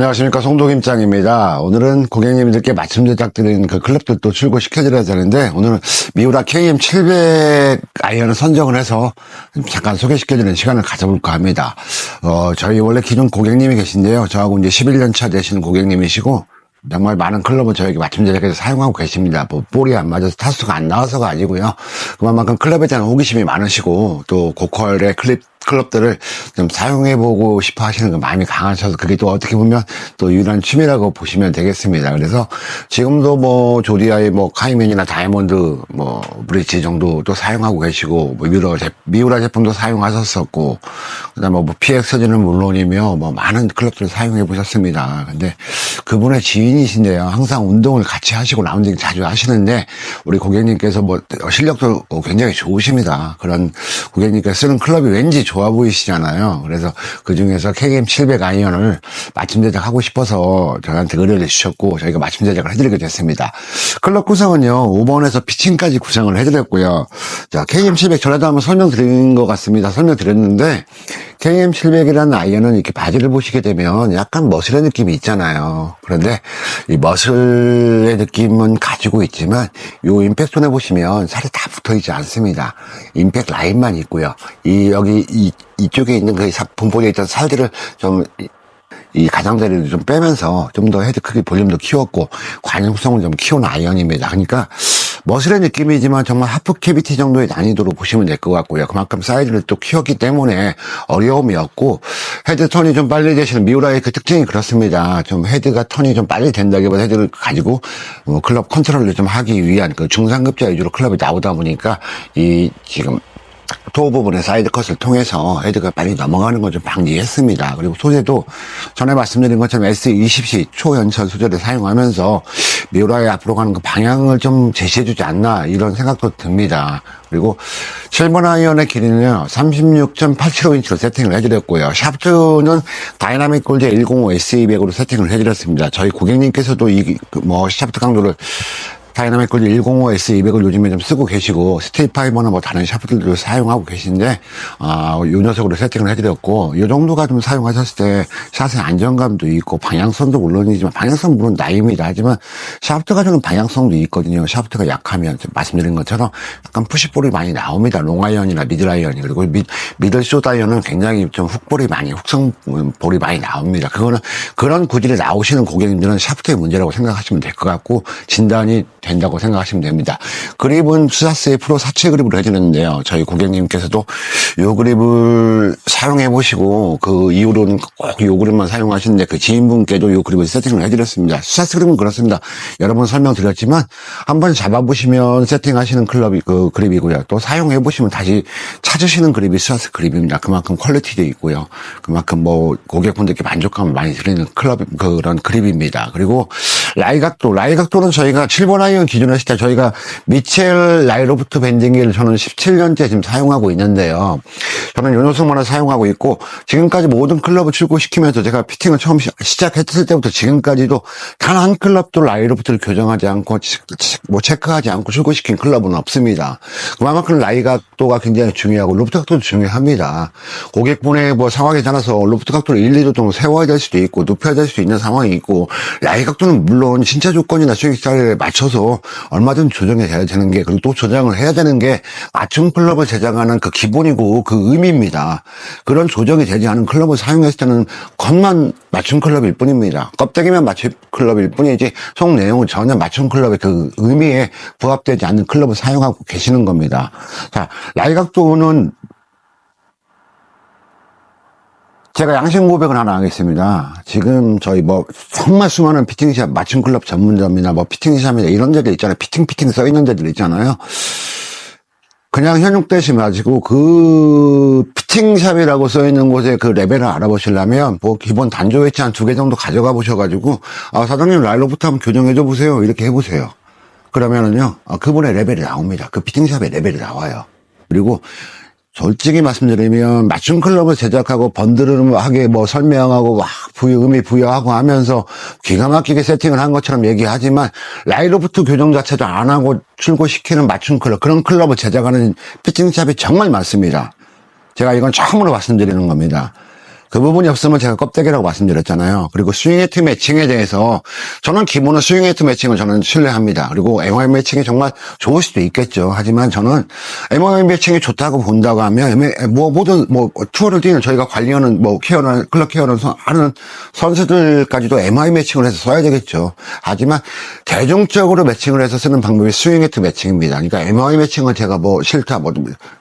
안녕하십니까 송도김장입니다. 오늘은 고객님들께 맞춤 제작드린 그 클럽들도 출고시켜드려야 되는데 오늘은 미우라 KM700 아이언을 선정을 해서 잠깐 소개시켜드리는 시간을 가져볼까 합니다. 어, 저희 원래 기존 고객님이 계신데요. 저하고 이제 11년 차 되시는 고객님이시고 정말 많은 클럽을 저에게 맞춤 제작해서 사용하고 계십니다. 뭐 볼이 안 맞아서 타수가 안 나와서가 아니고요. 그만큼 클럽에 대한 호기심이 많으시고 또 고퀄의 클립 클럽들을 좀 사용해보고 싶어 하시는 그 마음이 강하셔서 그게 또 어떻게 보면 또 유일한 취미라고 보시면 되겠습니다. 그래서 지금도 뭐 조디아의 뭐 카이맨이나 다이아몬드 뭐 브릿지 정도 또 사용하고 계시고 뭐 미우라, 제품도 사용하셨었고 그다음에 뭐 PX는 물론이며 뭐 많은 클럽들을 사용해 보셨습니다. 근데 그분의 지인이신데요. 항상 운동을 같이 하시고 라운딩 자주 하시는데 우리 고객님께서 뭐 실력도 굉장히 좋으십니다. 그런 고객님께서 쓰는 클럽이 왠지 좋아 보이시잖아요. 그래서 그 중에서 KM700 아이언을 맞춤 제작하고 싶어서 저한테 의뢰를 주셨고 저희가 맞춤 제작을 해드리게 됐습니다. 클럽 구성은요 5번에서 피칭까지 구성을 해드렸고요. 자 KM700 전에도 한번 설명드린 것 같습니다. 설명드렸는데 KM700이라는 아이언은 이렇게 바지를 보시게 되면 약간 머슬의 느낌이 있잖아요. 그런데 이 머슬의 느낌은 가지고 있지만 요 임팩 손에 보시면 살이 다 붙어 있지 않습니다. 임팩 라인만 있고요. 이 여기 이 이쪽에 있는 그 사- 분포에 있던 살들을 좀 이- 이 가장자리를 좀 빼면서 좀 더 헤드 크기 볼륨도 키웠고 관용성을 좀 키운 아이언입니다. 그러니까 머슬의 느낌이지만 정말 하프 캐비티 정도의 난이도로 보시면 될 것 같고요. 그만큼 사이즈를 또 키웠기 때문에 어려움이 없고 헤드 턴이 좀 빨리 되시는 미우라의 그 특징이 그렇습니다. 좀 헤드가 턴이 좀 빨리 된다기보다 헤드를 가지고 뭐 클럽 컨트롤을 좀 하기 위한 그 중상급자 위주로 클럽이 나오다 보니까 이 지금 토 부분의 사이드 컷을 통해서 헤드가 빨리 넘어가는 걸 좀 방지했습니다. 그리고 소재도 전에 말씀드린 것처럼 S20C 초연철 소재를 사용하면서 미우라의 앞으로 가는 그 방향을 좀 제시해주지 않나 이런 생각도 듭니다. 그리고 7번 아이언의 길이는요 36.875인치로 세팅을 해드렸고요. 샤프트는 다이나믹 골드 105 S200으로 세팅을 해드렸습니다. 저희 고객님께서도 이 뭐 샤프트 강도를 다이나믹 골드 105S 200을 요즘에 좀 쓰고 계시고 스테이파이버나 뭐 다른 샤프들도 사용하고 계신데 아, 요 녀석으로 세팅을 해드렸고 이 정도가 좀 사용하셨을 때 샷의 안정감도 있고 방향성도 물론이지만 방향성 물론 나입니다. 하지만 샤프트가 주는 방향성도 있거든요. 샤프트가 약하면 말씀드린 것처럼 약간 푸시볼이 많이 나옵니다. 롱아이언이나 미들아이언이 그리고 미, 미들 숏아이언은 굉장히 좀 훅볼이 많이 훅성볼이 많이 나옵니다. 그거는 그런 구질이 나오시는 고객님들은 샤프트의 문제라고 생각하시면 될 것 같고 진단이 된다고 생각하시면 됩니다. 그립은 수사스의 프로 47 그립으로 해주는데요. 저희 고객님께서도 요 그립을 사용해 보시고 그 이후로는 꼭 요 그립만 사용하시는데 그 지인분께도 요 그립을 세팅을 해드렸습니다. 수사스 그립은 그렇습니다. 여러 번 설명드렸지만 한번 잡아보시면 세팅하시는 클럽이 그 그립이고요. 또 사용해 보시면 다시 찾으시는 그립이 수사스 그립입니다. 그만큼 퀄리티도 있고요. 그만큼 뭐 고객분들께 만족감을 많이 드리는 클럽 그런 그립입니다. 그리고 라이각도 라이각도는 저희가 7번 아이언 기준으로 했을 때 저희가 미첼 라이로프트 밴딩기를 저는 17년째 지금 사용하고 있는데요. 저는 요 녀석만을 사용하고 있고 지금까지 모든 클럽을 출고시키면서 제가 피팅을 처음 시- 시작했을 때부터 지금까지도 단 한 클럽도 라이로프트를 교정하지 않고 뭐 체크하지 않고 출고시킨 클럽은 없습니다. 그만큼 라이 각도가 굉장히 중요하고 로프트 각도도 중요합니다. 고객분의 뭐 상황에 따라서 로프트 각도를 1, 2도 정도 세워야 될 수도 있고 높여야 될 수도 있는 상황이 있고 라이 각도는 물론 신체 조건이나 수익 스타일에 맞춰서 얼마든 조정이 돼야 되는 게 그리고 또 조정을 해야 되는 게 맞춤 클럽을 제작하는 그 기본이고 그 의미입니다. 그런 조정이 되지 않은 클럽을 사용했을 때는 겉만 맞춤 클럽일 뿐입니다. 껍데기만 맞춤 클럽일 뿐이지 속 내용은 전혀 맞춤 클럽의 그 의미에 부합되지 않는 클럽을 사용하고 계시는 겁니다. 자, 라이 각도는 제가 양심 고백을 하나 하겠습니다. 지금 저희 뭐 정말 수많은 피팅샵 맞춤 클럽 전문점이나 뭐 피팅샵이나 이런 데들 있잖아요. 피팅 피팅 써 있는 데들 있잖아요. 그냥 현육되시 마시고 그 피팅샵이라고 써 있는 곳에 그 레벨을 알아보시려면 뭐 기본 단조 회치 한 두 개 정도 가져가 보셔가지고 아 사장님 라일로부터 한번 교정해 줘 보세요 이렇게 해보세요. 그러면은요 아, 그분의 레벨이 나옵니다. 그 피팅샵의 레벨이 나와요. 그리고 솔직히 말씀드리면 맞춤 클럽을 제작하고 번들하게 뭐 설명하고 막 부여 의미 부여하고 하면서 기가 막히게 세팅을 한 것처럼 얘기하지만 라이로프트 교정 자체도 안 하고 출고시키는 맞춤 클럽 그런 클럽을 제작하는 피팅샵이 정말 많습니다. 제가 이건 처음으로 말씀드리는 겁니다. 그 부분이 없으면 제가 껍데기라고 말씀드렸잖아요. 그리고 스윙히트 매칭에 대해서 저는 기본은 스윙히트 매칭을 저는 신뢰합니다. 그리고 MOI 매칭이 정말 좋을 수도 있겠죠. 하지만 저는 MOI 매칭이 좋다고 본다고 하면 뭐 모든 뭐 투어를 뛰는 저희가 관리하는 뭐 케어나 클럽 케어는 선- 하는 선수들까지도 MOI 매칭을 해서 써야 되겠죠. 하지만 대중적으로 매칭을 해서 쓰는 방법이 스윙히트 매칭입니다. 그러니까 MOI 매칭은 제가 뭐 싫다 뭐,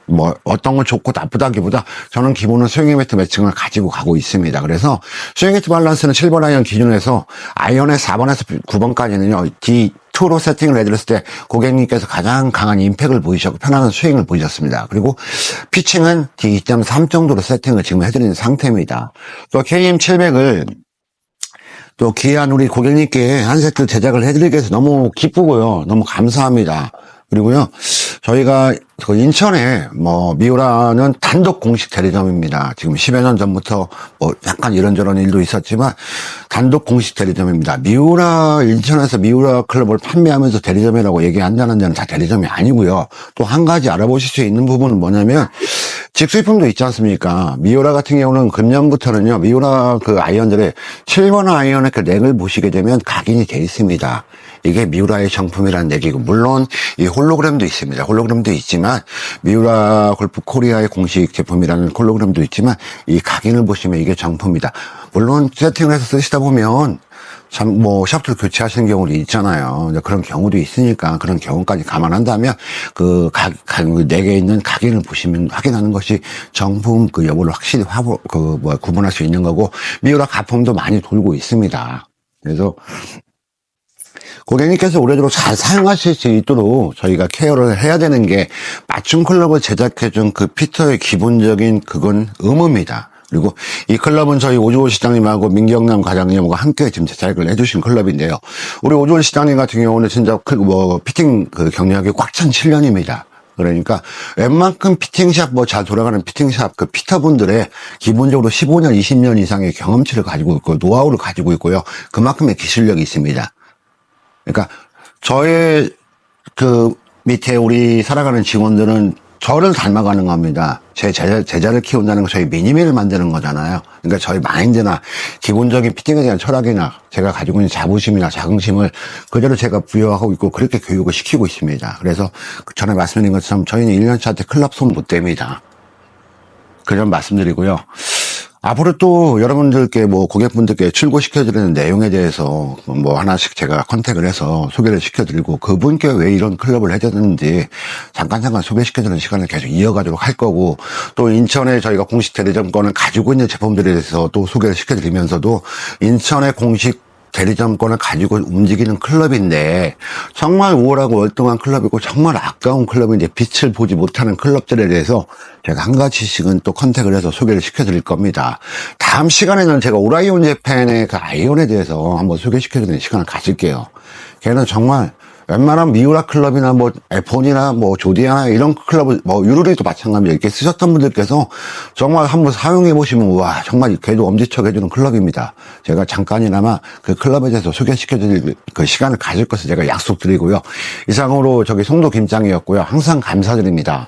뭐 어떤 건 좋고 나쁘다기보다 저는 기본은 스윙히트 매칭을 가지고 가고 있습니다. 그래서 스윙히트 밸런스는 7번 아이언 기준에서 아이언의 4번에서 9번까지는요. D2로 세팅을 해드렸을 때 고객님께서 가장 강한 임팩을 보이셨고 편안한 스윙을 보이셨습니다. 그리고 피칭은 D2.3 정도로 세팅을 지금 해드리는 상태입니다. 또 KM700을 또 귀한 우리 고객님께 한 세트 제작을 해드리게 해서 너무 기쁘고요. 너무 감사합니다. 그리고요, 저희가 그 인천에 뭐 미우라는 단독 공식 대리점입니다. 지금 10여 년 전부터 뭐 약간 이런저런 일도 있었지만 단독 공식 대리점입니다. 미우라 인천에서 미우라 클럽을 판매하면서 대리점이라고 얘기한다는 데는 다 대리점이 아니고요. 또 한 가지 알아보실 수 있는 부분은 뭐냐면 직수입품도 있지 않습니까? 미우라 같은 경우는 금년부터는요, 미우라 그 아이언들의 7번 아이언의 그 넥을 보시게 되면 각인이 돼 있습니다. 이게 미우라의 정품이라는 넥이고, 물론 이 홀로그램도 있습니다. 홀로그램도 있지만, 미우라 골프 코리아의 공식 제품이라는 홀로그램도 있지만, 이 각인을 보시면 이게 정품이다. 물론 세팅을 해서 쓰시다 보면, 참, 뭐, 샤프트를 교체하시는 경우도 있잖아요. 그런 경우도 있으니까 그런 경우까지 감안한다면 그 각, 각, 내게 있는 각인을 보시면 확인하는 것이 정품 그 여부를 확실히 화보, 그, 뭐, 구분할 수 있는 거고, 미우라 가품도 많이 돌고 있습니다. 그래서 고객님께서 오래도록 잘 사용하실 수 있도록 저희가 케어를 해야 되는 게 맞춤 클럽을 제작해준 그 피터의 기본적인 그건 의무입니다. 그리고 이 클럽은 저희 오주원 시장님하고 민경남 과장님하고 함께 지금 제작을 해주신 클럽인데요. 우리 오주원 시장님 같은 경우는 진짜 그뭐 피팅 그 경력이 꽉 찬 7년입니다. 그러니까 웬만큼 피팅샵 뭐 잘 돌아가는 피팅샵 그 피터분들의 기본적으로 15년, 20년 이상의 경험치를 가지고 있고 노하우를 가지고 있고요. 그만큼의 기술력이 있습니다. 그러니까 저의 그 밑에 우리 살아가는 직원들은 저를 닮아가는 겁니다. 제 제자, 제자를 키운다는 건 저희 미니미를 만드는 거잖아요. 그러니까 저희 마인드나 기본적인 피팅에 대한 철학이나 제가 가지고 있는 자부심이나 자긍심을 그대로 제가 부여하고 있고 그렇게 교육을 시키고 있습니다. 그래서 그 전에 말씀드린 것처럼 저희는 1년차 때 클럽 손 못 댑니다. 그점 말씀드리고요. 앞으로 또 여러분들께 뭐 고객분들께 출고시켜드리는 내용에 대해서 뭐 하나씩 제가 컨택을 해서 소개를 시켜드리고 그분께 왜 이런 클럽을 해줬는지 잠깐 잠깐 소개시켜드리는 시간을 계속 이어가도록 할 거고 또 인천에 저희가 공식 대리점권을 가지고 있는 제품들에 대해서 또 소개를 시켜드리면서도 인천의 공식 대리점권을 가지고 움직이는 클럽인데 정말 우월하고 월등한 클럽이고 정말 아까운 클럽인데 빛을 보지 못하는 클럽들에 대해서 제가 한 가지씩은 또 컨택을 해서 소개를 시켜드릴 겁니다. 다음 시간에는 제가 오라이온 재팬의 그 아이온에 대해서 한번 소개시켜드리는 시간을 가질게요. 걔는 정말 웬만한 미우라 클럽이나 뭐 F1이나 뭐 조디아나 이런 클럽을 뭐 유루리도 마찬가지로 이렇게 쓰셨던 분들께서 정말 한번 사용해 보시면 와 정말 걔도 엄지척 해주는 클럽입니다. 제가 잠깐이나마 그 클럽에 대해서 소개시켜 드릴 그 시간을 가질 것을 제가 약속드리고요. 이상으로 저기 송도 김장이었고요. 항상 감사드립니다.